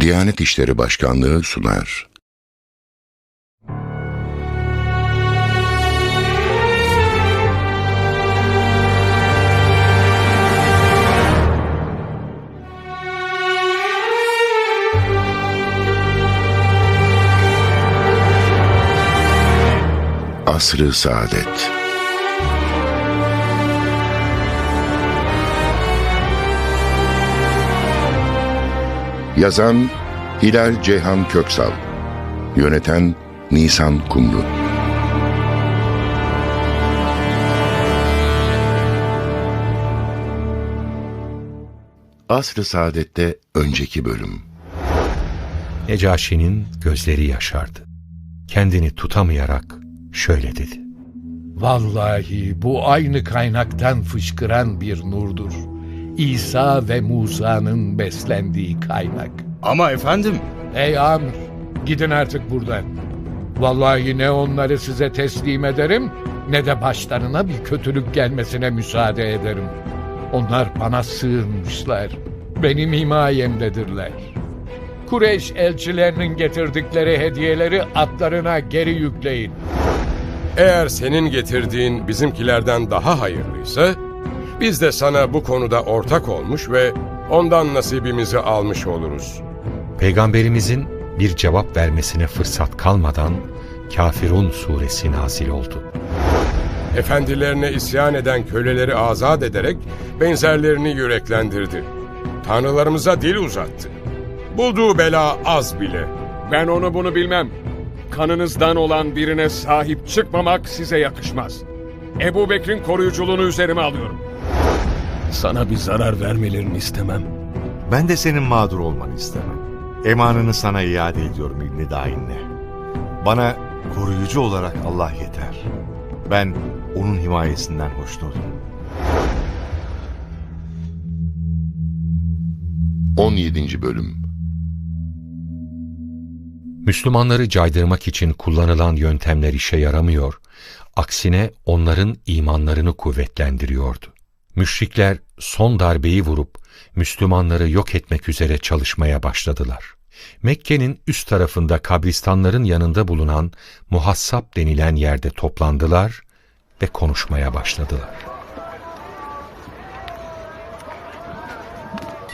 Diyanet İşleri Başkanlığı sunar. Asr-ı Saadet Yazan Hilal Ceyhan Köksal Yöneten Nisan Kumru Asr-ı Saadet'te önceki bölüm Necaşi'nin gözleri yaşardı. Kendini tutamayarak şöyle dedi. Vallahi bu aynı kaynaktan fışkıran bir nurdur. İsa ve Musa'nın beslendiği kaynak. Ama efendim, Ey Amr, gidin artık buradan. Vallahi ne onları size teslim ederim, ne de başlarına bir kötülük gelmesine müsaade ederim. Onlar bana sığınmışlar, benim himayemdedirler. Kureyş elçilerinin getirdikleri hediyeleri atlarına geri yükleyin. Eğer senin getirdiğin bizimkilerden daha hayırlıysa, biz de sana bu konuda ortak olmuş ve ondan nasibimizi almış oluruz. Peygamberimizin bir cevap vermesine fırsat kalmadan Kafirun suresi nazil oldu. Efendilerine isyan eden köleleri azat ederek benzerlerini yüreklendirdi. Tanrılarımıza dil uzattı. Bulduğu bela az bile. Ben onu bunu bilmem. Kanınızdan olan birine sahip çıkmamak size yakışmaz. Ebu Bekir'in koruyuculuğunu üzerime alıyorum. Sana bir zarar vermelerini istemem. Ben de senin mağdur olmanı istemem. Emanını sana iade ediyorum İbni Dain'le. Bana koruyucu olarak Allah yeter. Ben onun himayesinden hoşnutum. 17. Bölüm Müslümanları caydırmak için kullanılan yöntemler işe yaramıyor, aksine onların imanlarını kuvvetlendiriyordu. Müşrikler son darbeyi vurup Müslümanları yok etmek üzere çalışmaya başladılar. Mekke'nin üst tarafında kabristanların yanında bulunan Muhassab denilen yerde toplandılar ve konuşmaya başladılar.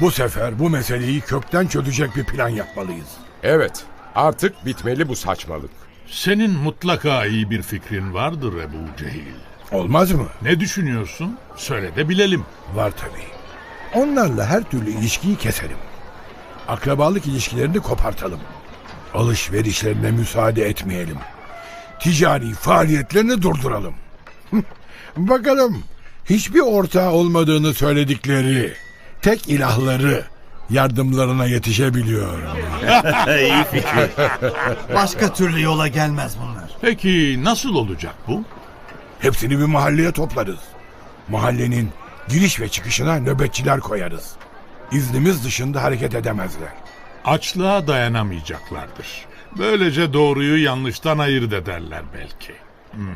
Bu sefer bu meseleyi kökten çözecek bir plan yapmalıyız. Evet, artık bitmeli bu saçmalık. Senin mutlaka iyi bir fikrin vardır Ebu Cehil. Olmaz mı? Ne düşünüyorsun? Söyle de bilelim. Var tabii. Onlarla her türlü ilişkiyi keselim. Akrabalık ilişkilerini kopartalım. Alışverişlerine müsaade etmeyelim. Ticari faaliyetlerini durduralım. Bakalım hiçbir ortağı olmadığını söyledikleri tek ilahları yardımlarına yetişebiliyor. iyi fikir. Başka türlü yola gelmez bunlar. Peki nasıl olacak bu? Hepsini bir mahalleye toplarız. Mahallenin giriş ve çıkışına nöbetçiler koyarız. İznimiz dışında hareket edemezler. Açlığa dayanamayacaklardır. Böylece doğruyu yanlıştan ayırt ederler belki. Hmm.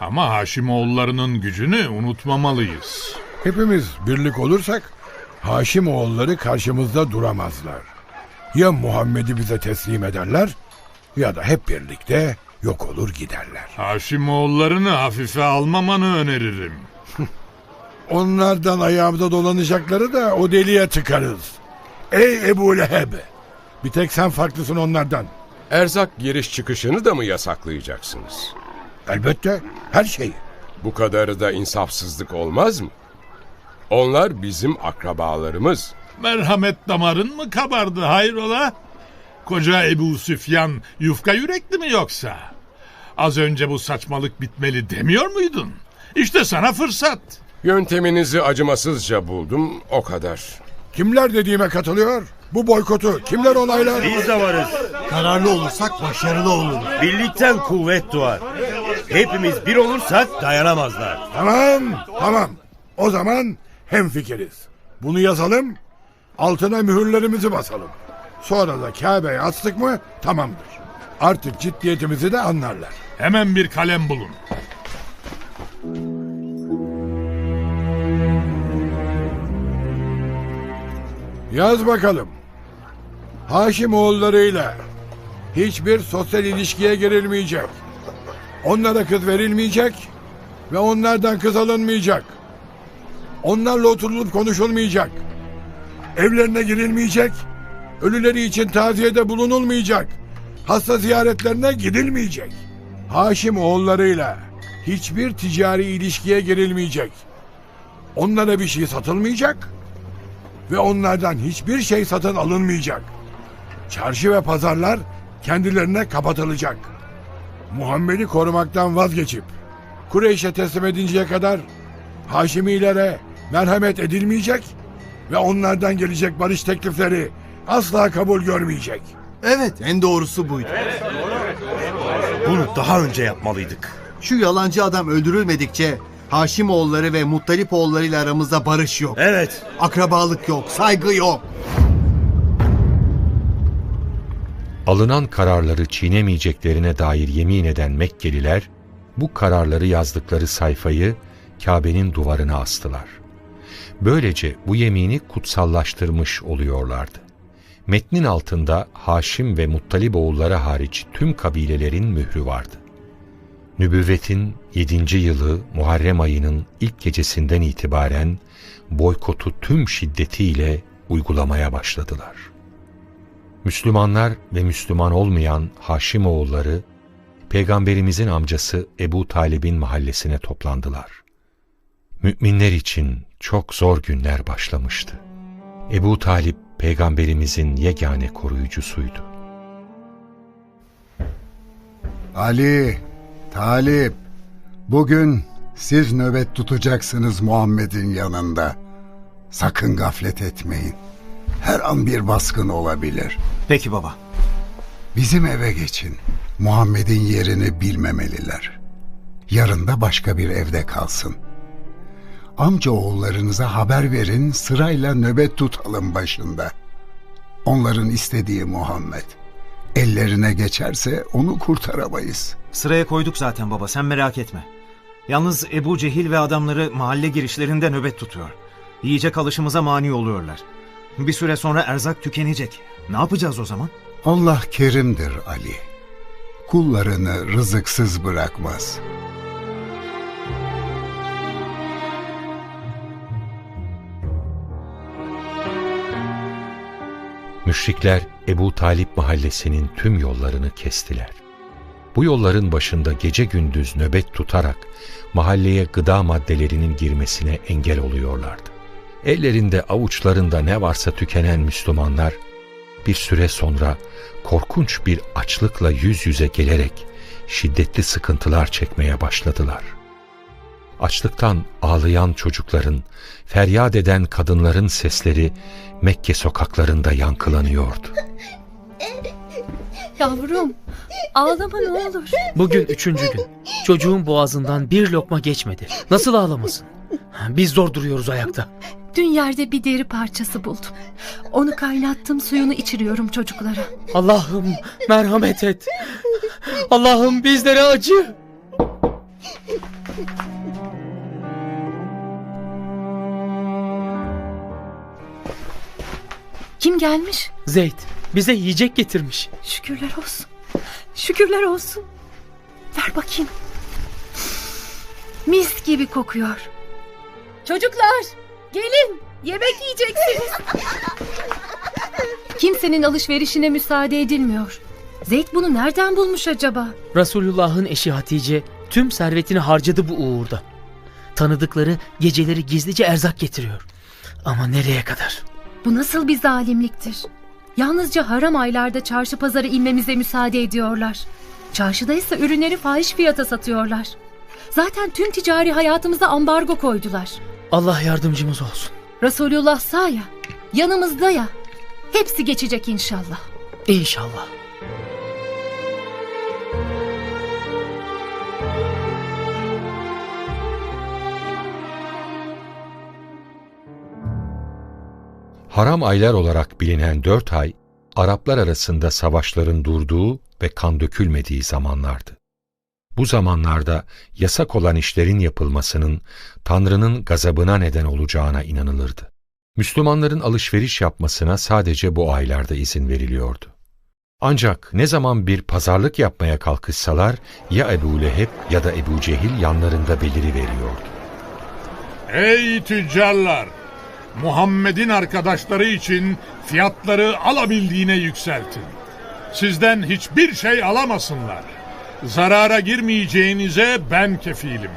Ama Haşimoğullarının gücünü unutmamalıyız. Hepimiz birlik olursak Haşim oğulları karşımızda duramazlar. Ya Muhammed'i bize teslim ederler ya da hep birlikte yok olur giderler. Haşimoğullarını hafife almamanı öneririm. Onlardan ayağımda dolanacakları da o deliğe tıkarız. Ey Ebu Leheb! Bir tek sen farklısın onlardan. Erzak giriş çıkışını da mı yasaklayacaksınız? Elbette her şeyi. Bu kadarı da insafsızlık olmaz mı? Onlar bizim akrabalarımız. Merhamet damarın mı kabardı hayrola? Koca Ebu Süfyan yufka yürekli mi yoksa? Az önce bu saçmalık bitmeli demiyor muydun? İşte sana fırsat. Yönteminizi acımasızca buldum, o kadar. Kimler dediğime katılıyor? Bu boykotu kimler onaylar? Biz de varız. Kararlı olursak başarılı oluruz. Birlikten kuvvet doğar. Hepimiz bir olursak dayanamazlar. Tamam, tamam. O zaman hemfikiriz. Bunu yazalım, altına mühürlerimizi basalım. Sonra da Kabe'ye astık mı tamamdır. Artık ciddiyetimizi de anlarlar. Hemen bir kalem bulun. Yaz bakalım. Haşim oğullarıyla hiçbir sosyal ilişkiye girilmeyecek. Onlara kız verilmeyecek ve onlardan kız alınmayacak. Onlarla oturulup konuşulmayacak. Evlerine girilmeyecek. Ölüleri için taziyede bulunulmayacak. Hasta ziyaretlerine gidilmeyecek. Haşim oğullarıyla hiçbir ticari ilişkiye girilmeyecek. Onlara bir şey satılmayacak ve onlardan hiçbir şey satın alınmayacak. Çarşı ve pazarlar kendilerine kapatılacak. Muhammed'i korumaktan vazgeçip Kureyş'e teslim edinceye kadar Haşimilere merhamet edilmeyecek ve onlardan gelecek barış teklifleri asla kabul görmeyecek. Evet en doğrusu buydu. Bunu daha önce yapmalıydık. Şu yalancı adam öldürülmedikçe Haşimoğulları ve Muttalipoğulları ile aramızda barış yok. Evet. Akrabalık yok, saygı yok. Alınan kararları çiğnemeyeceklerine dair yemin eden Mekkeliler, bu kararları yazdıkları sayfayı Kabe'nin duvarına astılar. Böylece bu yemini kutsallaştırmış oluyorlardı. Metnin altında Haşim ve Muttalip oğulları hariç tüm kabilelerin mührü vardı. Nübüvvetin 7. yılı Muharrem ayının ilk gecesinden itibaren boykotu tüm şiddetiyle uygulamaya başladılar. Müslümanlar ve Müslüman olmayan Haşimoğulları, Peygamberimizin amcası Ebu Talib'in mahallesine toplandılar. Müminler için çok zor günler başlamıştı. Ebu Talip, Peygamberimizin yegane koruyucusuydu. Ali, Talip, bugün siz nöbet tutacaksınız Muhammed'in yanında. Sakın gaflet etmeyin. Her an bir baskın olabilir. Peki baba. Bizim eve geçin. Muhammed'in yerini bilmemeliler. Yarın da başka bir evde kalsın. Amca oğullarınıza haber verin, sırayla nöbet tutalım başında. Onların istediği Muhammed. Ellerine geçerse onu kurtaramayız. Sıraya koyduk zaten baba sen merak etme. Yalnız Ebu Cehil ve adamları mahalle girişlerinde nöbet tutuyor. Yiyecek alışımıza mani oluyorlar. Bir süre sonra erzak tükenecek. Ne yapacağız o zaman? Allah kerimdir Ali. Kullarını rızıksız bırakmaz. Müşrikler Ebu Talip mahallesinin tüm yollarını kestiler. Bu yolların başında gece gündüz nöbet tutarak mahalleye gıda maddelerinin girmesine engel oluyorlardı. Ellerinde avuçlarında ne varsa tükenen Müslümanlar bir süre sonra korkunç bir açlıkla yüz yüze gelerek şiddetli sıkıntılar çekmeye başladılar. Açlıktan ağlayan çocukların, feryat eden kadınların sesleri Mekke sokaklarında yankılanıyordu. Yavrum, ağlama ne olur. Bugün üçüncü gün. Çocuğun boğazından bir lokma geçmedi. Nasıl ağlamasın? Biz zor duruyoruz ayakta. Dün yerde bir deri parçası buldum. Onu kaynattım, suyunu içiriyorum çocuklara. Allah'ım merhamet et. Allah'ım bizlere acı. Kim gelmiş? Zeyd bize yiyecek getirmiş. Şükürler olsun. Şükürler olsun. Ver bakayım. Mis gibi kokuyor. Çocuklar, gelin. Yemek yiyeceksiniz. Kimsenin alışverişine müsaade edilmiyor. Zeyd bunu nereden bulmuş acaba? Resulullah'ın eşi Hatice tüm servetini harcadı bu uğurda. Tanıdıkları geceleri gizlice erzak getiriyor. Ama nereye kadar? Bu nasıl bir zalimliktir? Yalnızca haram aylarda çarşı pazara inmemize müsaade ediyorlar. Çarşıda ise ürünleri fahiş fiyata satıyorlar. Zaten tüm ticari hayatımıza ambargo koydular. Allah yardımcımız olsun. Resulullah sağ ya, yanımızda ya. Hepsi geçecek inşallah. İnşallah. Haram aylar olarak bilinen dört ay, Araplar arasında savaşların durduğu ve kan dökülmediği zamanlardı. Bu zamanlarda yasak olan işlerin yapılmasının Tanrı'nın gazabına neden olacağına inanılırdı. Müslümanların alışveriş yapmasına sadece bu aylarda izin veriliyordu. Ancak ne zaman bir pazarlık yapmaya kalkışsalar ya Ebu Leheb ya da Ebu Cehil yanlarında beliri veriyordu. Ey tüccarlar! Muhammed'in arkadaşları için fiyatları alabildiğine yükseltin. Sizden hiçbir şey alamasınlar. Zarara girmeyeceğinize ben kefilim.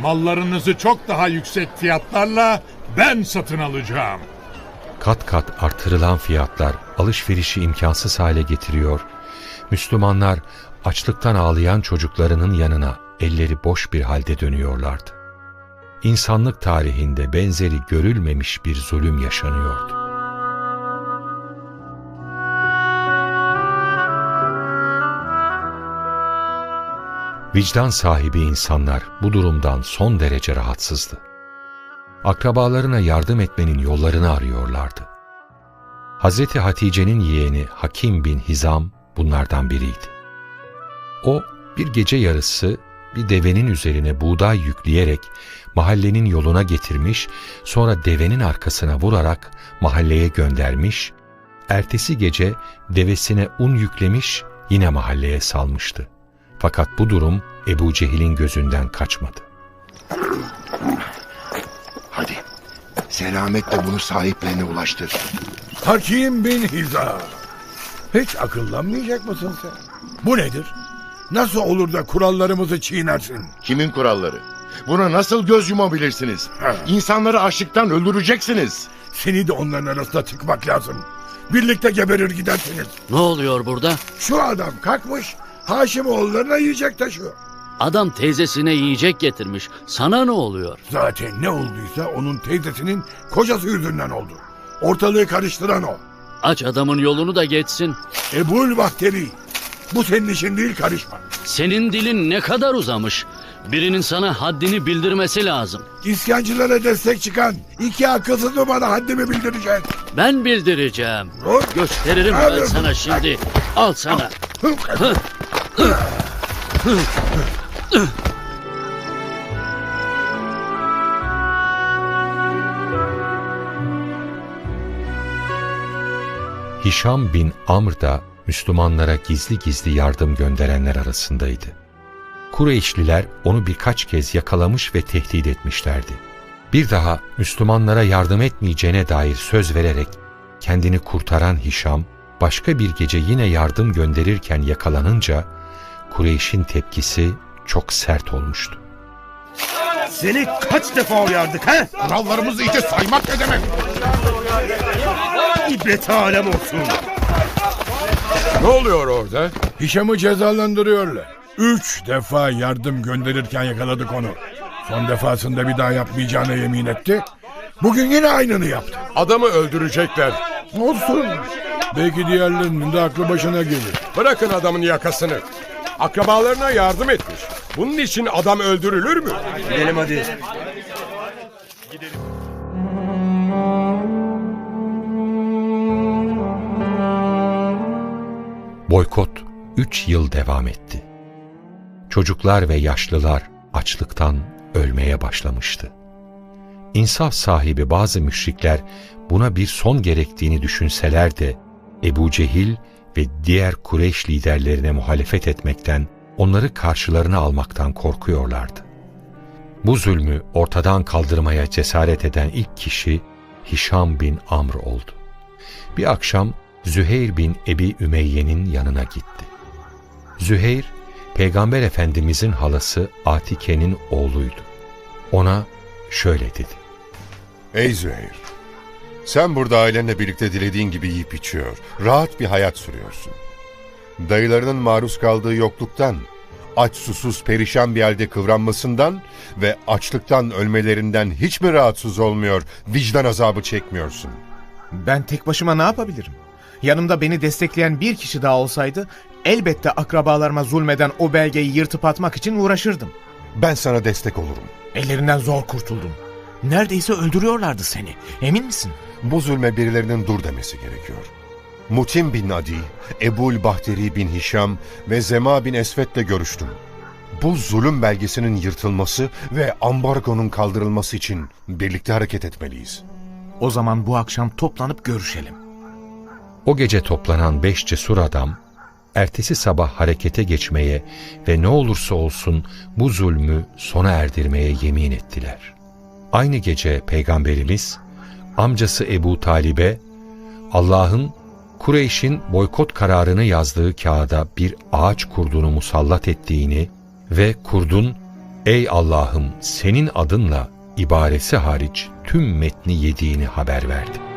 Mallarınızı çok daha yüksek fiyatlarla ben satın alacağım. Kat kat artırılan fiyatlar alışverişi imkansız hale getiriyor. Müslümanlar açlıktan ağlayan çocuklarının yanına elleri boş bir halde dönüyorlardı. İnsanlık tarihinde benzeri görülmemiş bir zulüm yaşanıyordu. Vicdan sahibi insanlar bu durumdan son derece rahatsızdı. Akrabalarına yardım etmenin yollarını arıyorlardı. Hazreti Hatice'nin yeğeni Hakim bin Hizam bunlardan biriydi. O bir gece yarısı bir devenin üzerine buğday yükleyerek mahallenin yoluna getirmiş, sonra devenin arkasına vurarak mahalleye göndermiş, ertesi gece devesine un yüklemiş, yine mahalleye salmıştı. Fakat bu durum Ebu Cehil'in gözünden kaçmadı. Hadi selametle bunu sahiplerine ulaştır. Hakim bin Hiza. Hiç akıllanmayacak mısın sen? Bu nedir? Nasıl olur da kurallarımızı çiğnersin? Kimin kuralları? Buna nasıl göz yumabilirsiniz? İnsanları açlıktan öldüreceksiniz. Seni de onların arasında tıkmak lazım. Birlikte geberir gidersiniz. Ne oluyor burada? Şu adam kalkmış Haşimoğullarına yiyecek taşıyor. Adam teyzesine yiyecek getirmiş. Sana ne oluyor? Zaten ne olduysa onun teyzesinin kocası yüzünden oldu. Ortalığı karıştıran o. Aç adamın yolunu da geçsin. Ebul Bahteri. Bu senin işin değil karışma. Senin dilin ne kadar uzamış. Birinin sana haddini bildirmesi lazım. İsyancılara destek çıkan iki akılsız mı bana haddimi bildirecek? Ben bildireceğim. Dur. Gösteririm Abi. ben sana şimdi. Al sana. Hişam bin Amr da Müslümanlara gizli gizli yardım gönderenler arasındaydı. Kureyşliler onu birkaç kez yakalamış ve tehdit etmişlerdi. Bir daha Müslümanlara yardım etmeyeceğine dair söz vererek kendini kurtaran Hişam, başka bir gece yine yardım gönderirken yakalanınca Kureyş'in tepkisi çok sert olmuştu. Seni kaç defa uyardık ha? Kurallarımızı iyice saymak ne demek? İbret alem olsun. Ne oluyor orada? Hişam'ı cezalandırıyorlar. Üç defa yardım gönderirken yakaladık onu. Son defasında bir daha yapmayacağına yemin etti. Bugün yine aynını yaptı. Adamı öldürecekler. Olsun. Belki diğerlerinin de aklı başına gelir. Bırakın adamın yakasını. Akrabalarına yardım etmiş. Bunun için adam öldürülür mü? Gidelim hadi. Boykot 3 yıl devam etti. Çocuklar ve yaşlılar açlıktan ölmeye başlamıştı. İnsaf sahibi bazı müşrikler buna bir son gerektiğini düşünseler de Ebu Cehil ve diğer Kureyş liderlerine muhalefet etmekten, onları karşılarına almaktan korkuyorlardı. Bu zulmü ortadan kaldırmaya cesaret eden ilk kişi Hişam bin Amr oldu. Bir akşam Züheyr bin Ebi Ümeyye'nin yanına gitti. Züheyr, Peygamber Efendimizin halası Atike'nin oğluydu. Ona şöyle dedi. Ey Züheyr! Sen burada ailenle birlikte dilediğin gibi yiyip içiyor, rahat bir hayat sürüyorsun. Dayılarının maruz kaldığı yokluktan, aç susuz perişan bir halde kıvranmasından ve açlıktan ölmelerinden hiç mi rahatsız olmuyor, vicdan azabı çekmiyorsun? Ben tek başıma ne yapabilirim? Yanımda beni destekleyen bir kişi daha olsaydı elbette akrabalarıma zulmeden o belgeyi yırtıp atmak için uğraşırdım. Ben sana destek olurum. Ellerinden zor kurtuldum. Neredeyse öldürüyorlardı seni. Emin misin? Bu zulme birilerinin dur demesi gerekiyor. Mutim bin Adi, Ebul Bahteri bin Hişam ve Zema bin Esvet'le görüştüm. Bu zulüm belgesinin yırtılması ve ambargonun kaldırılması için birlikte hareket etmeliyiz. O zaman bu akşam toplanıp görüşelim. O gece toplanan beş cesur adam, ertesi sabah harekete geçmeye ve ne olursa olsun bu zulmü sona erdirmeye yemin ettiler. Aynı gece Peygamberimiz, amcası Ebu Talib'e, Allah'ın Kureyş'in boykot kararını yazdığı kağıda bir ağaç kurdunu musallat ettiğini ve kurdun, ''Ey Allah'ım senin adınla ibaresi hariç tüm metni yediğini haber verdi.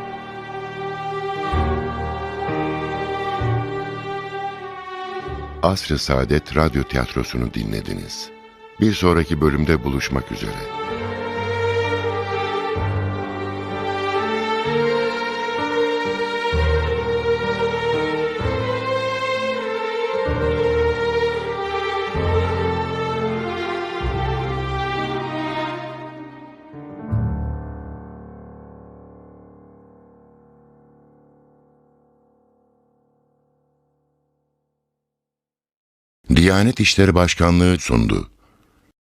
Asr-ı Saadet Radyo Tiyatrosu'nu dinlediniz. Bir sonraki bölümde buluşmak üzere. Diyanet İşleri Başkanlığı sundu.